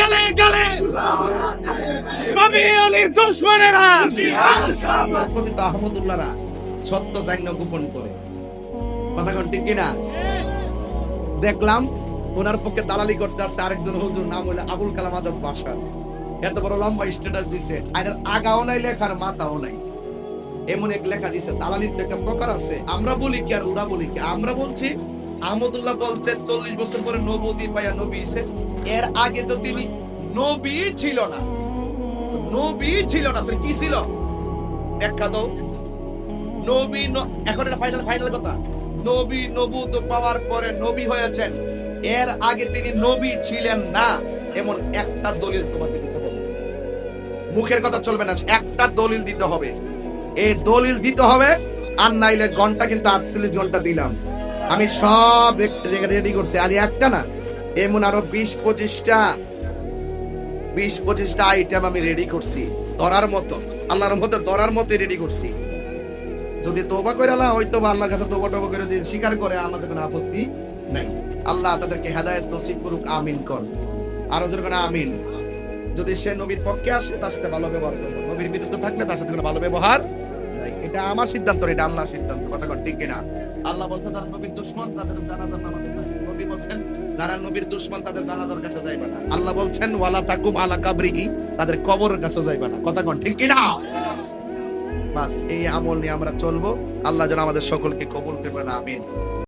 গালে গালে। আলীর দুশ্মনেরা। আহমদুল্লাহরা সত্য জান্য গোপন করে। কথা ঠিক কিনা? দেখলাম ওনার পক্ষে দালালি করতে আসছে আরেকজন হুজুর, নাম হলো আবুল কালাম আজাদ বাসার। এত বড় লম্বা স্ট্যাটাস দিছে আর আগাও নাই, লেখার মাথাও নাই। এমন এক লেখা দিছে, দালালির তো একটা প্রকার আছে, আমরা বলি কি আর ওরা বলি কি? আমরা বলছি আহমদুল্লাহ বলছে, চল্লিশ বছর পরে নবতী পাইয়া নবী এসে এর আগে তো তিনি নবী ছিল না। নবী ছিল না তো কি ছিল? ব্যাখ্যা দাও। নবী এখন এটা ফাইনাল ফাইনাল কথা। নবী নবুত পাওয়ার পরে নবী হয়েছেন। এর আগে তিনি নবী ছিলেন না, এমন একটা দলিল তোমাকে মুখের কথা চলবে না, একটা দলিল দিতে হবে। এই দলিল দিতে হবে, আর নাইলে ঘণ্টা কিন্তু আটচল্লিশ ঘণ্টা দিলাম। আমি সব রেডি করছি। আলি একটা না এমন আরও বিশ পঁচিশটা বিশ পঁচিশটা আইটেম আমি রেডি করছি। ধরার মতো, আল্লাহর মতো, ধরার মতো রেডি করছি। যদি তোবা করে আল্লাহ হয়তো আল্লাহর কাছে তোবা টোবা করে যদি স্বীকার করে, আমাদের কোনো আপত্তি নাই। আল্লাহ তাদেরকে হেদায়েত নসিব করুক, আমিন কর। আরও করে আমিন। যদি সে নবীর পক্ষে আসে, তার সাথে ভালো ব্যবহার করবে। নবীর বিরুদ্ধে থাকলে তার সাথে কোনো ভালো ব্যবহার এটা আমার সিদ্ধান্ত, এটা আল্লাহর সিদ্ধান্ত। কথা ঠিক কিনা? আল্লাহ বলছে তারা নবীর দুশ্মন, তাদের জানাজার নামাজে। নবী বলছেন, যারা নবীর দুশ্মন, তাদের জানাজার কাছে যাইবে না। আল্লাহ বলছেন, ওয়ালা তাকুম আলা কাবরিহি, তাদের কবরের কাছে যাইবে না। কথা কোন, ঠিক কিনা? বাস, এই আমল নিয়ে আমরা চলবো। আল্লাহ যেন আমাদের সকলকে কবুল করবেন, আমিন।